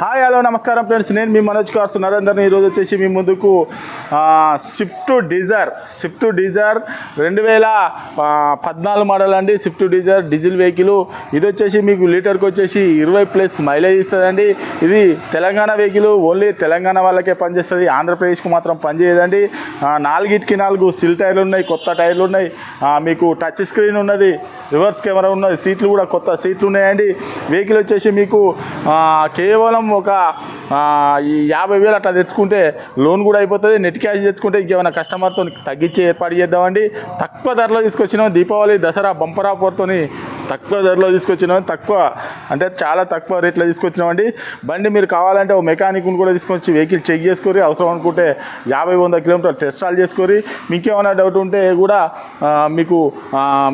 Hi hello నమస్కారం friends. నేను మీ Manoj cars నరేందర్ని ఈరోజు వచ్చేసి మీ ముందుకు స్విఫ్ట్ డిజైర్ స్విఫ్ట్ డిజైర్ రెండు వేల పద్నాలుగు మోడల్ అండి. స్విఫ్ట్ డిజైర్ డీజిల్ వెహికల్ ఇది వచ్చేసి మీకు లీటర్కి వచ్చేసి ఇరవై ప్లస్ మైలేజ్ ఇస్తుందండి. ఇది తెలంగాణ వెహికల్ ఓన్లీ తెలంగాణ వాళ్ళకే పనిచేస్తుంది. ఆంధ్రప్రదేశ్కు మాత్రం పనిచేయదండి. నాలుగిటికి నాలుగు సిల్ టైర్లు ఉన్నాయి కొత్త టైర్లు ఉన్నాయి. మీకు టచ్ స్క్రీన్ ఉన్నది రివర్స్ కెమెరా ఉన్నది సీట్లు కూడా కొత్త సీట్లు ఉన్నాయండి. వెహికల్ వచ్చేసి మీకు కేవలం కేవలం ఒక యాభై వేలు అట్లా తెచ్చుకుంటే లోన్ కూడా అయిపోతుంది నెట్ క్యాష్ తెచ్చుకుంటే ఇంకేమైనా కస్టమర్తో తగ్గించి ఏర్పాటు చేద్దామండి. తక్కువ ధరలో తీసుకొచ్చినాం దీపావళి దసరా బంపర్ ఆఫర్తోని తక్కువ ధరలో తీసుకొచ్చినాం తక్కువ అంటే చాలా తక్కువ రేట్లో తీసుకొచ్చినామండి బండి మీరు కావాలంటే ఓ మెకానిక్ని కూడా తీసుకొచ్చి వెహికల్ చెక్ చేసుకొని అవసరం అనుకుంటే యాభై వంద కిలోమీటర్లు టెస్ట్ ఆల్ చేసుకొని మీకేమైనా డౌట్ ఉంటే కూడా మీకు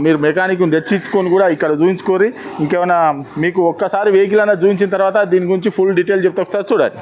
మీరు మెకానిక్ని తెచ్చిచ్చుకొని కూడా ఇక్కడ చూపించుకొని ఇంకేమైనా మీకు ఒక్కసారి వెహికల్ అయినా చూపించిన తర్వాత దీని గురించి ఫుల్ డీటెయిల్ చెప్తే ఒకసారి చూడండి.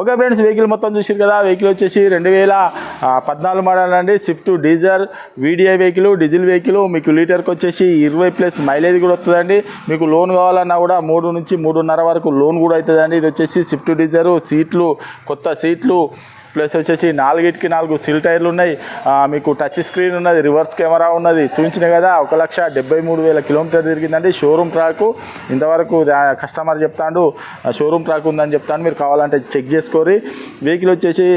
ఓకే ఫ్రెండ్స్ వెహికల్ మొత్తం చూసారు కదా వెహికల్ వచ్చేసి రెండు వేల పద్నాలుగు మోడల్ అండి. Swift Dzire VDI vehicle diesel vehicle మీకు లీటర్కి వచ్చేసి ఇరవై ప్లస్ మైలేజ్ కూడా వస్తుందండి. మీకు లోన్ కావాలన్నా కూడా మూడు నుంచి మూడున్నర వరకు లోన్ కూడా అవుతుందండి. ఇది వచ్చేసి స్విఫ్ట్ డీజర్ సీట్లు కొత్త సీట్లు ప్లస్ వచ్చేసి నాలుగిటికి నాలుగు సిల్ టైర్లు ఉన్నాయి. మీకు టచ్ స్క్రీన్ ఉన్నది రివర్స్ కెమెరా ఉన్నది. చూపించిన కదా ఒక లక్ష డెబ్బై మూడు వేల కిలోమీటర్ తిరిగిందండి షోరూమ్ ట్రాక్. ఇంతవరకు కస్టమర్ చెప్తాడు షోరూమ్ ట్రాక్ ఉందని చెప్తాను మీరు కావాలంటే చెక్ చేసుకోరి. వెహికల్ వచ్చేసి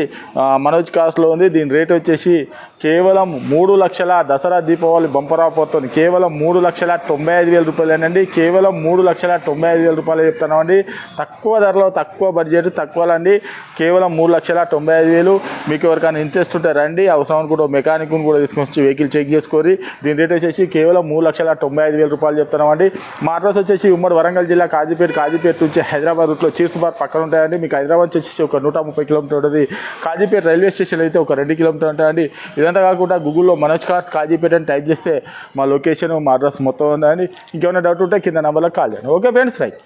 మనోజ్ కాస్ట్లో ఉంది. దీని రేట్ వచ్చేసి కేవలం మూడు లక్షల దసరా దీపావళి బంపర్ ఆఫర్తో కేవలం మూడు లక్షల తొంభై ఐదు వేల రూపాయలేనండి కేవలం మూడు లక్షల తొంభై ఐదు వేల రూపాయలు చెప్తున్నామండి. తక్కువ ధరలో తక్కువ బడ్జెట్ తక్కువలండి కేవలం మూడు లక్షల తొంభై ఐదు వేలు. మీకు ఎవరికైనా ఇంట్రెస్ట్ ఉంటే రండి. అవసరం అనుకుంటే మెకానిక్ను కూడా తీసుకొచ్చి వెహికల్ చెక్ చేసుకొని దీని రేట్ వచ్చేసి కేవలం మూడు లక్షల తొంభై ఐదు వేల రూపాయలు చెప్తున్నామండి. మా అడ్రస్ వచ్చేసి ఉమ్మడి వరంగల్ జిల్లా కాజీపేట కాజీపేట నుంచి హైదరాబాద్ రూట్లో చీర్స్ బార్ పక్కన ఉంటాయండి. మీకు హైదరాబాద్ నుంచి వచ్చేసి ఒక నూట ముప్పై కిలోమీటర్ ఉంటుంది. కాజీపేట రైల్వే స్టేషన్ అయితే ఒక రెండు కిలోమీటర్ ఉంటాయండి. ఇదంతా కాకుండా గూగుల్లో మనోజ్ కార్స్ కాజీపేట అని టైప్ చేస్తే మా లొకేషన్ మా అడ్రస్ మొత్తం ఉందని ఇంకేమైనా డౌట్ ఉంటే కింద నెంబర్లో కాల్ చేయండి. Okay friends right